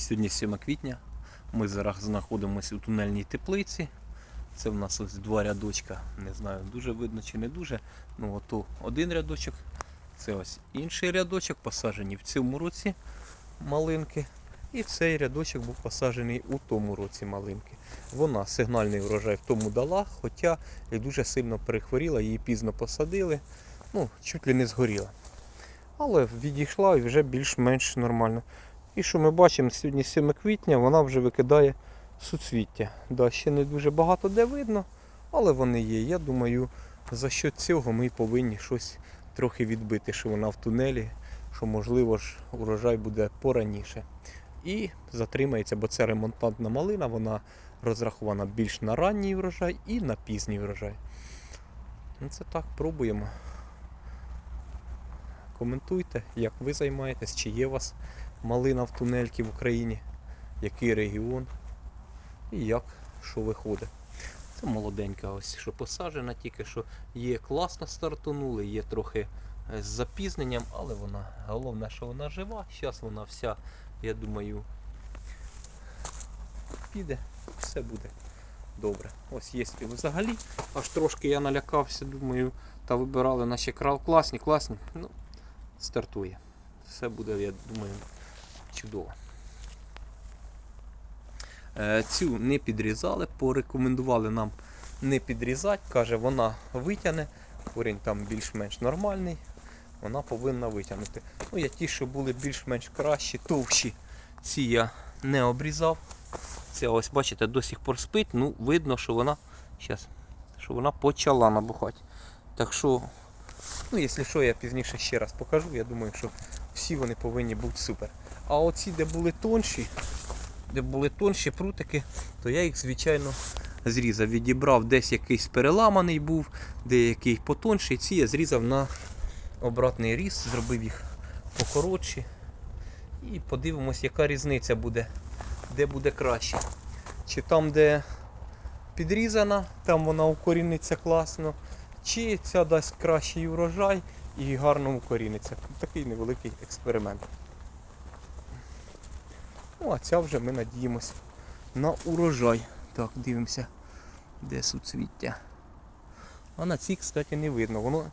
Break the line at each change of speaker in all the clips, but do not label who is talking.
Сьогодні 7 квітня. Ми зараз знаходимося у тунельній теплиці. Це в нас ось два рядочка. Не знаю, дуже видно чи не дуже. Ну, ото один рядочок. Це ось інший рядочок, посаджені в цьому році малинки. І цей рядочок був посаджений у тому році малинки. Вона сигнальний урожай в тому дала, хоча і дуже сильно перехворіла, її пізно посадили, ну, чуть ли не згоріла. Але відійшла і вже більш-менш нормально. І що ми бачимо, сьогодні 7 квітня вона вже викидає суцвіття. Да, ще не дуже багато де видно, але вони є. Я думаю, за що цього ми повинні щось трохи відбити, що вона в тунелі, що можливо ж урожай буде пораніше. І затримається, бо це ремонтантна малина, вона розрахована більш на ранній урожай і на пізній урожай. Ну це так, пробуємо. Коментуйте, як ви займаєтесь, чи є у вас малина в тунельки в Україні, який регіон і як що виходить. Це молоденька ось, що посаджена, тільки що є класно стартанули, є трохи е, з запізненням, але вона головне, що вона жива. Зараз вона вся, я думаю, піде, все буде добре. Ось є взагалі. Аж трошки я налякався, думаю, та вибирали наші крал класні, класні. Ну, стартує. Все буде, я думаю, чудово. Е, Цю не підрізали, порекомендували нам не підрізати. Каже, вона витягне. Корінь там більш-менш нормальний. Вона повинна витягнути. Ну, я ті, що були більш-менш кращі, товщі, ці я не обрізав. Це ось, бачите, до сих пор спить. Ну, видно, що вона щас, що вона почала набухати. Так що, ну, якщо що, я пізніше ще раз покажу. Я думаю, що всі вони повинні бути супер. А оці, де були тонші, де були тонші прутики, то я їх, звичайно, зрізав. Відібрав десь якийсь переламаний був, деякий потонший. Ці я зрізав на обратний різ, зробив їх покоротші. І подивимось, яка різниця буде, де буде краще. Чи там, де підрізана, там вона укоріниться класно, чи ця дасть кращий урожай і гарно укоріниться. Такий невеликий експеримент. Ну, а ця вже ми надіємось на урожай. Так, дивимося, де суцвіття. А на цій, кстати, не видно. Воно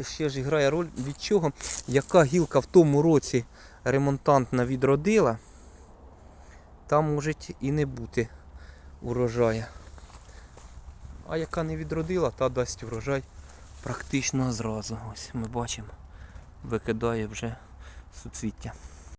ще ж грає роль від чого, яка гілка в тому році ремонтантна відродила, там може і не бути урожаю. А яка не відродила, та дасть урожай практично зразу. Ось ми бачимо, викидає вже суцвіття.